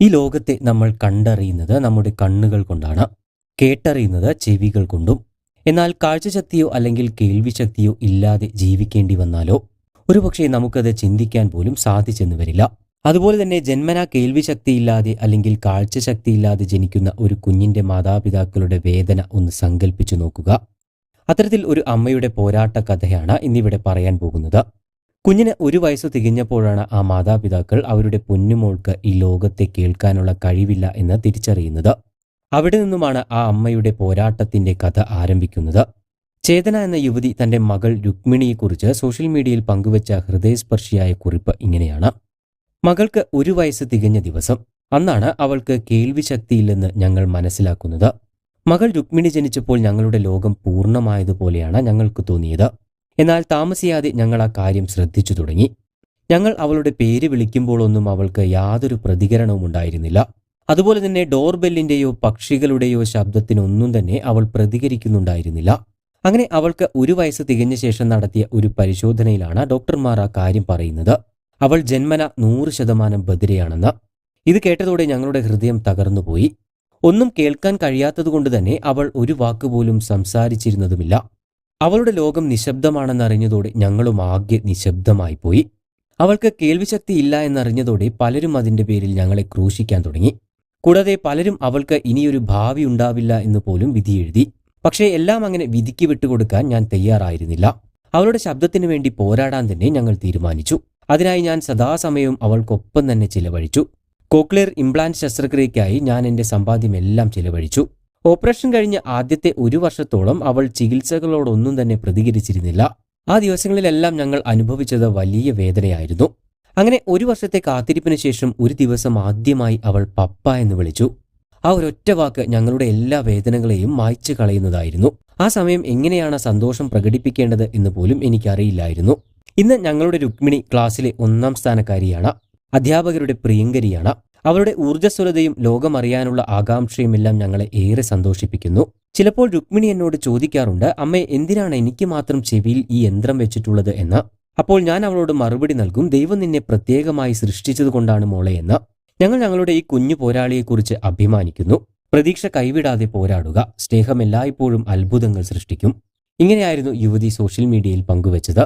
ഈ ലോകത്തെ നമ്മൾ കണ്ടറിയുന്നത് നമ്മുടെ കണ്ണുകൾ കൊണ്ടാണ് കേട്ടറിയുന്നത് ചെവികൾ കൊണ്ടും. എന്നാൽ കാഴ്ചശക്തിയോ അല്ലെങ്കിൽ കേൾവിശക്തിയോ ഇല്ലാതെ ജീവിക്കേണ്ടി വന്നാലോ? ഒരുപക്ഷെ നമുക്കത് ചിന്തിക്കാൻ പോലും സാധിച്ചെന്ന് വരില്ല. അതുപോലെ തന്നെ ജന്മനാ കേൾവിശക്തിയില്ലാതെ അല്ലെങ്കിൽ കാഴ്ചശക്തിയില്ലാതെ ജനിക്കുന്ന ഒരു കുഞ്ഞിന്റെ മാതാപിതാക്കളുടെ വേദന ഒന്ന് സങ്കല്പിച്ചു നോക്കുക. അത്തരത്തിൽ ഒരു അമ്മയുടെ പോരാട്ട കഥയാണ് ഇന്നിവിടെ പറയാൻ പോകുന്നത്. കുഞ്ഞിന് ഒരു വയസ്സ് തികഞ്ഞപ്പോഴാണ് ആ മാതാപിതാക്കൾ അവരുടെ പൊന്നുമോൾക്ക് ഈ ലോകത്തെ കേൾക്കാനുള്ള കഴിവില്ല എന്ന് തിരിച്ചറിയുന്നത്. അവിടെ നിന്നുമാണ് ആ അമ്മയുടെ പോരാട്ടത്തിന്റെ കഥ ആരംഭിക്കുന്നത്. ചേതന എന്ന യുവതി തന്റെ മകൾ രുക്മിണിയെക്കുറിച്ച് സോഷ്യൽ മീഡിയയിൽ പങ്കുവച്ച ഹൃദയസ്പർശിയായ കുറിപ്പ് ഇങ്ങനെയാണ്. മകൾക്ക് ഒരു വയസ്സ് തികഞ്ഞ ദിവസം. അന്നാണ് അവൾക്ക് കേൾവി ശക്തിയില്ലെന്ന് ഞങ്ങൾ മനസ്സിലാക്കുന്നത്. മകൾ രുക്മിണി ജനിച്ചപ്പോൾ ഞങ്ങളുടെ ലോകം പൂർണമായതുപോലെയാണ് ഞങ്ങൾക്ക് തോന്നിയത്. എന്നാൽ താമസിയാതെ ഞങ്ങൾ ആ കാര്യം ശ്രദ്ധിച്ചു തുടങ്ങി. ഞങ്ങൾ അവളുടെ പേര് വിളിക്കുമ്പോഴൊന്നും അവൾക്ക് യാതൊരു പ്രതികരണവും ഉണ്ടായിരുന്നില്ല. അതുപോലെ തന്നെ ഡോർബെല്ലിന്റെയോ പക്ഷികളുടെയോ ശബ്ദത്തിനൊന്നും തന്നെ അവൾ പ്രതികരിക്കുന്നുണ്ടായിരുന്നില്ല. അങ്ങനെ അവൾക്ക് ഒരു വയസ്സ് തികഞ്ഞ ശേഷം നടത്തിയ ഒരു പരിശോധനയിലാണ് ഡോക്ടർമാർ ആ കാര്യം പറയുന്നത്. അവൾ ജന്മന നൂറ് ശതമാനം ബദിരയാണെന്ന്. ഇത് കേട്ടതോടെ ഞങ്ങളുടെ ഹൃദയം തകർന്നുപോയി. ഒന്നും കേൾക്കാൻ കഴിയാത്തതുകൊണ്ട് തന്നെ അവൾ ഒരു വാക്കുപോലും സംസാരിച്ചിരുന്നതുമില്ല. അവളുടെ ലോകം നിശബ്ദമാണെന്നറിഞ്ഞതോടെ ഞങ്ങളും ആകെ നിശബ്ദമായി പോയി അവൾക്ക് കേൾവിശക്തി ഇല്ല എന്നറിഞ്ഞതോടെ പലരും അതിന്റെ പേരിൽ ഞങ്ങളെ ക്രൂശിക്കാൻ തുടങ്ങി. കൂടാതെ പലരും അവൾക്ക് ഇനിയൊരു ഭാവി ഉണ്ടാവില്ല എന്ന് പോലും വിധിയെഴുതി. പക്ഷേ എല്ലാം അങ്ങനെ വിധിക്ക് വിട്ടുകൊടുക്കാൻ ഞാൻ തയ്യാറായിരുന്നില്ല. അവളുടെ ശബ്ദത്തിനു വേണ്ടി പോരാടാൻ തന്നെ ഞങ്ങൾ തീരുമാനിച്ചു. അതിനായി ഞാൻ സദാസമയവും അവൾക്കൊപ്പം തന്നെ ചിലവഴിച്ചു. കോക്ലിയർ ഇംപ്ലാന്റ് ശസ്ത്രക്രിയയ്ക്കായി ഞാൻ എന്റെ സമ്പാദ്യമെല്ലാം ചിലവഴിച്ചു. ഓപ്പറേഷൻ കഴിഞ്ഞ ആദ്യത്തെ ഒരു വർഷത്തോളം അവൾ ചികിത്സകളോടൊന്നും തന്നെ പ്രതികരിച്ചിരുന്നില്ല. ആ ദിവസങ്ങളിലെല്ലാം ഞങ്ങൾ അനുഭവിച്ചത് വലിയ വേദനയായിരുന്നു. അങ്ങനെ ഒരു വർഷത്തെ കാത്തിരിപ്പിന് ശേഷം ഒരു ദിവസം ആദ്യമായി അവൾ പപ്പ എന്ന് വിളിച്ചു. ആ ഒരൊറ്റ വാക്ക് ഞങ്ങളുടെ എല്ലാ വേദനകളെയും മായ്ച്ചു കളയുന്നതായിരുന്നു. ആ സമയം എങ്ങനെയാണ് സന്തോഷം പ്രകടിപ്പിക്കേണ്ടത് എന്ന് പോലും എനിക്കറിയില്ലായിരുന്നു. ഇന്ന് ഞങ്ങളുടെ രുക്മിണി ക്ലാസ്സിലെ ഒന്നാം സ്ഥാനക്കാരിയാണ്. അധ്യാപകരുടെ പ്രിയങ്കരിയാണ്. അവളുടെ ഊർജസ്വലതയും ലോകമറിയാനുള്ള ആകാംക്ഷയുമെല്ലാം ഞങ്ങളെ ഏറെ സന്തോഷിപ്പിക്കുന്നു. ചിലപ്പോൾ രുക്മിണി എന്നോട് ചോദിക്കാറുണ്ട് അമ്മേ എന്തിനാണ് എനിക്ക് മാത്രം ചെവിയിൽ ഈ യന്ത്രം വെച്ചിട്ടുള്ളത് എന്ന്? അപ്പോൾ ഞാൻ അവളോട് മറുപടി നൽകും ദൈവം നിന്നെ പ്രത്യേകമായി സൃഷ്ടിച്ചതുകൊണ്ടാണ് മോളെ എന്ന്. ഞങ്ങൾ ഞങ്ങളുടെ ഈ കുഞ്ഞു പോരാളിയെക്കുറിച്ച് അഭിമാനിക്കുന്നു. പ്രതീക്ഷ കൈവിടാതെ പോരാടുക. സ്നേഹം എല്ലായ്പ്പോഴും അത്ഭുതങ്ങൾ സൃഷ്ടിക്കും. ഇങ്ങനെയായിരുന്നു യുവതി സോഷ്യൽ മീഡിയയിൽ പങ്കുവച്ചത്.